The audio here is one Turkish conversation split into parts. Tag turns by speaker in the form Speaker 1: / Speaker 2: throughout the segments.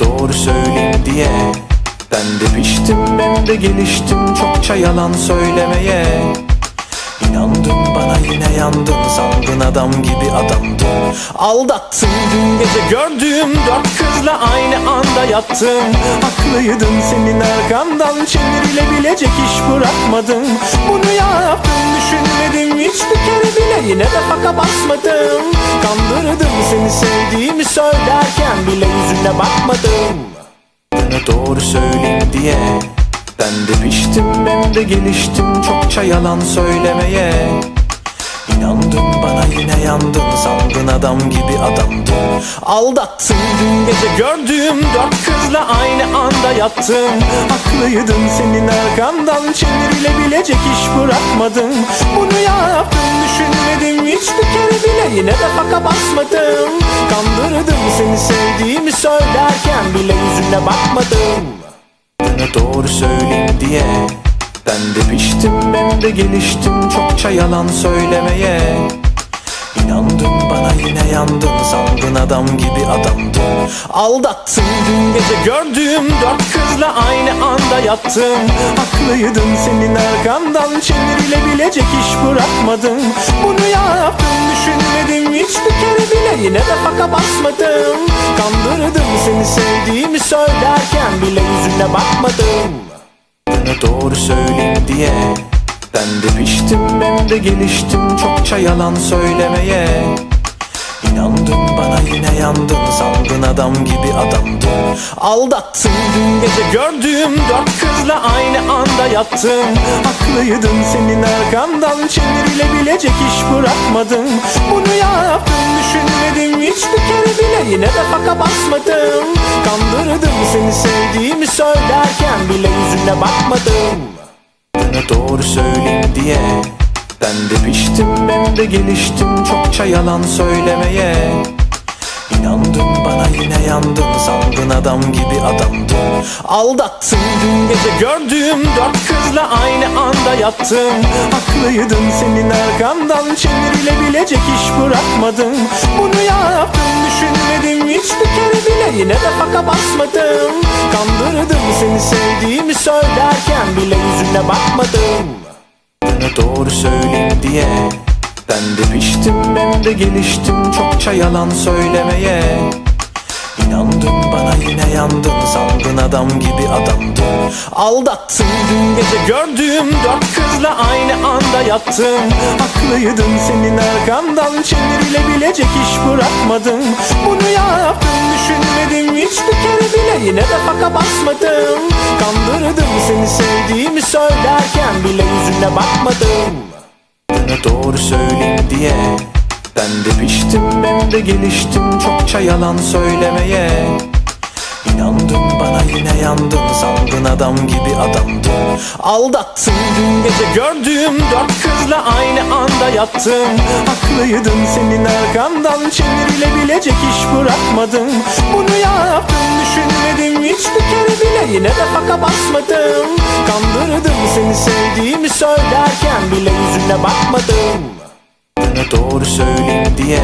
Speaker 1: Doğru söyleyeyim diye. Ben de piştim ben de geliştim Çokça yalan söylemeye. İnandın bana yine yandın Sandın adam gibi adamdın Aldattın dün gece gördüğüm Dört kızla aynı anda yattım Haklıydın senin arkandan Çevrilebilecek iş bırakmadım Bunu kere bile yine de faka basmadım. Kandırdım seni sevdiğimi söylerken Bile yüzüne bakmadım. Bana doğru söyleyeyim diye Ben de piştim ben de geliştim Çokça yalan söylemeye. İnandın bana yine yandın Sandın adam gibi adamdın Aldattın dün gece gördüğüm Dört kızla aynı anda yattım Haklıydın senin arkandan Çevrilebilecek iş bırakmadım Bunu düşünmedim Hiçbir kere bile yine de faka basmadım. Kandırdım seni sevdiğimi söylerken Bile yüzüne bakmadım. Bana doğru söyleyeyim diye. Ben de piştim ben de geliştim Çokça yalan söylemeye. İnandın bana yine yandın Sandın adam gibi adamdın Aldattın dün gece gördüğüm Dört kızla aynı anda yattım Haklıydın senin arkandan Çevrilebilecek iş bırakmadım Bunu yine de faka basmadım. Kandırdım seni sevdiğimi söylerken Bile yüzüne bakmadım. Bana doğru söyleyeyim diye Ben de piştim ben de geliştim Çokça yalan söylemeye İnandın bana yine yandın. Sandın adam gibi adamdın. Aldattın dün gece gördüğüm Dört kızla aynı anda yattım Haklıydın senin arkandan Çevrilebilecek iş bırakmadım Bunu yaptım düşünmedim Hiçbir kere bile yine de faka basmadım Kandırdım seni sevdiğimi söylerken Bile yüzüne bakmadım doğru söyleyeyim diye Ben de piştim ben de geliştim Çokça yalan söylemeye. İnandın bana yine yandın Sandın adam gibi adamdın Aldattın dün gece gördüğüm Dört kızla aynı anda yattım Haklıydın senin arkandan Çevrilebilecek iş bırakmadım Bunu yaptım düşünmedim Hiçbir kere bile yine de faka basmadım Kandırdım seni sevdiğimi söylerken Bile yüzüne bakmadım bana doğru söyleyeyim diye. Ben de piştim ben de geliştim Çokça yalan söylemeye İnandın bana yine yandın. Sandın adam gibi adamdın. Aldattın dün gece gördüğüm Dört kızla aynı anda yattım Haklıydın senin arkandan Çevrilebilecek iş bırakmadım Bunu yaptım düşünmedim Hiçbir kere bile yine de faka basmadım Kandırdım seni sevdiğimi söylerken Bile yüzüne bakmadım bana doğru söyleyeyim diye Ben de piştim ben de geliştim Çokça yalan söylemeye. İnandın bana yine yandın Sandın adam gibi adamdın Aldattın dün gece gördüğüm Dört kızla aynı anda yattım Haklıydın senin arkandan Çevrilebilecek iş bırakmadım Bunu yaptım düşünmedim Hiçbir kere bile yine de faka basmadım. Kandırdım seni sevdiğimi söylerken Bile yüzüne bakmadım doğru söyleyeyim diye.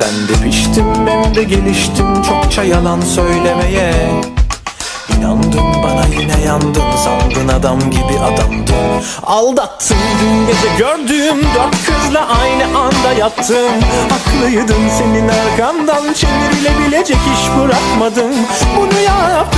Speaker 1: Ben de piştim ben de geliştim Çokça yalan söylemeye. İnandın bana yine yandın Sandın adam gibi adamdın. Aldattın dün gece gördüğüm Dört kızla aynı anda yattım Haklıydın senin arkandan Çevrilebilecek iş bırakmadım Bunu yaptım